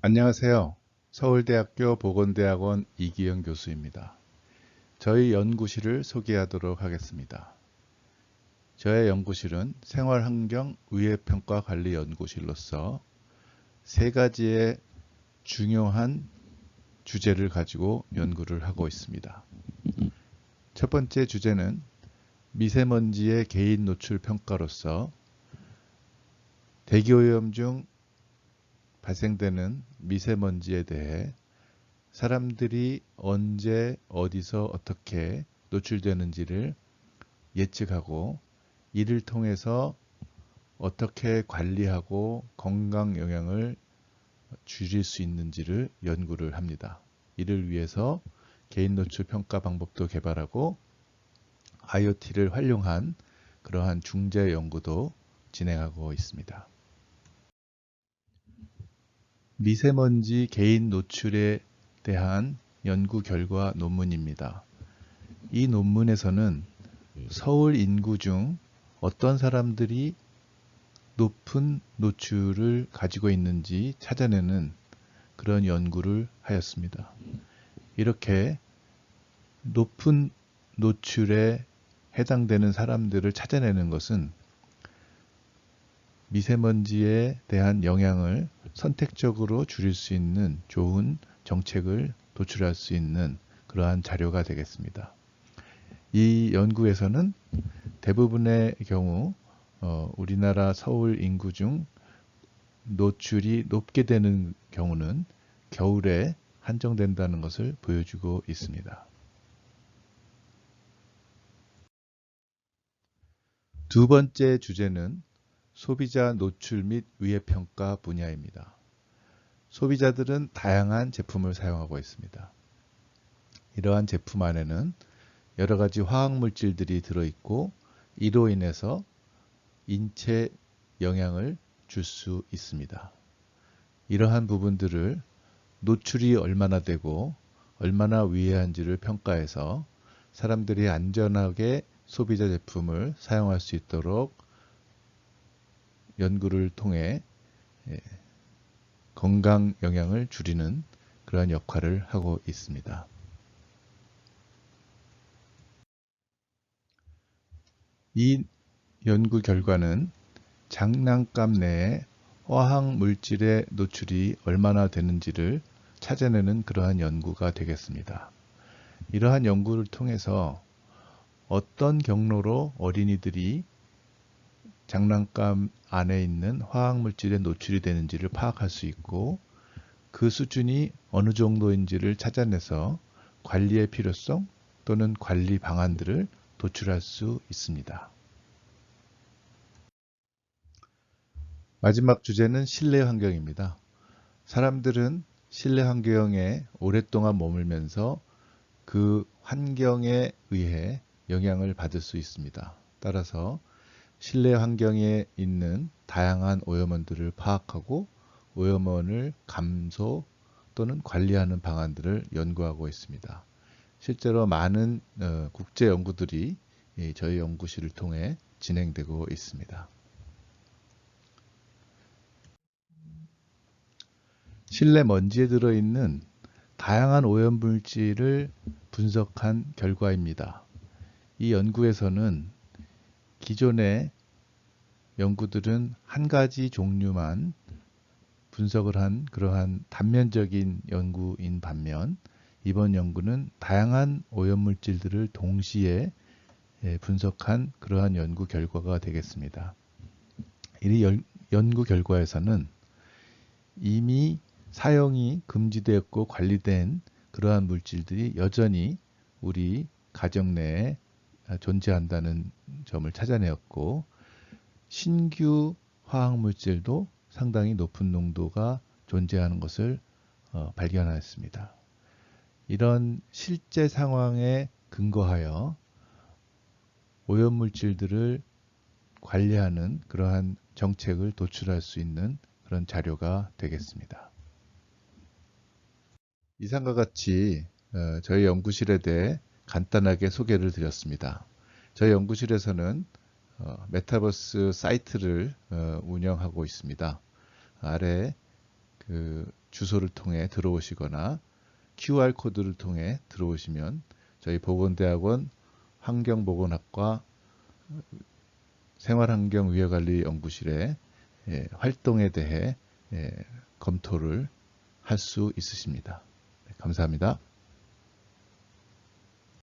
안녕하세요. 서울대학교 보건대학원 이기영 교수입니다. 저희 연구실을 소개하도록 하겠습니다. 저의 연구실은 생활환경 의회평가관리연구실로서 세 가지의 중요한 주제를 가지고 연구를 하고 있습니다. 첫 번째 주제는 미세먼지의 개인 노출 평가로서 대기오염 중 발생되는 미세먼지에 대해 사람들이 언제 어디서 어떻게 노출되는지를 예측하고 이를 통해서 어떻게 관리하고 건강 영향을 줄일 수 있는지를 연구를 합니다. 이를 위해서 개인 노출 평가 방법도 개발하고 IoT를 활용한 그러한 중재 연구도 진행하고 있습니다. 미세먼지 개인 노출에 대한 연구 결과 논문입니다. 이 논문에서는 서울 인구 중 어떤 사람들이 높은 노출을 가지고 있는지 찾아내는 그런 연구를 하였습니다. 이렇게 높은 노출에 해당되는 사람들을 찾아내는 것은 미세먼지에 대한 영향을 선택적으로 줄일 수 있는 좋은 정책을 도출할 수 있는 그러한 자료가 되겠습니다. 이 연구에서는 대부분의 경우 어, 우리나라 서울 인구 중 노출이 높게 되는 경우는 겨울에 한정된다는 것을 보여주고 있습니다. 두 번째 주제는 소비자 노출 및 위해 평가 분야입니다. 소비자들은 다양한 제품을 사용하고 있습니다. 이러한 제품 안에는 여러 가지 화학물질들이 들어있고 이로 인해서 인체 영향을 줄 수 있습니다. 이러한 부분들을 노출이 얼마나 되고 얼마나 위해한지를 평가해서 사람들이 안전하게 소비자 제품을 사용할 수 있도록 연구를 통해 예, 건강 영향을 줄이는 그러한 역할을 하고 있습니다. 이 연구 결과는 장난감 내에 화학 물질의 노출이 얼마나 되는지를 찾아내는 그러한 연구가 되겠습니다. 이러한 연구를 통해서 어떤 경로로 어린이들이 장난감 안에 있는 화학물질에 노출이 되는지를 파악할 수 있고 그 수준이 어느 정도인지를 찾아내서 관리의 필요성 또는 관리 방안들을 도출할 수 있습니다. 마지막 주제는 실내 환경입니다. 사람들은 실내 환경에 오랫동안 머물면서 그 환경에 의해 영향을 받을 수 있습니다. 따라서 실내 환경에 있는 다양한 오염원들을 파악하고 오염원을 감소 또는 관리하는 방안들을 연구하고 있습니다. 실제로 많은 어, 국제 연구들이 저희 연구실을 통해 진행되고 있습니다. 실내 먼지에 들어있는 다양한 오염물질을 분석한 결과입니다. 이 연구에서는 기존의 연구들은 한 가지 종류만 분석을 한 그러한 단면적인 연구인 반면 이번 연구는 다양한 오염물질들을 동시에 예, 분석한 그러한 연구 결과가 되겠습니다. 이 연구 결과에서는 이미 사용이 금지되었고 관리된 그러한 물질들이 여전히 우리 가정 내에 존재한다는 점을 찾아내었고 신규 화학물질도 상당히 높은 농도가 존재하는 것을 어, 발견하였습니다. 이런 실제 상황에 근거하여 오염물질들을 관리하는 그러한 정책을 도출할 수 있는 그런 자료가 되겠습니다. 이상과 같이 어, 저희 연구실에 대해 간단하게 소개를 드렸습니다. 저희 연구실에서는 어, 메타버스 사이트를 어, 운영하고 있습니다. 아래 그 주소를 통해 들어오시거나 QR 코드를 통해 들어오시면 저희 보건대학원 환경보건학과 생활환경위해관리연구실의 예, 활동에 대해 예, 검토를 할 수 있으십니다. 네, 감사합니다.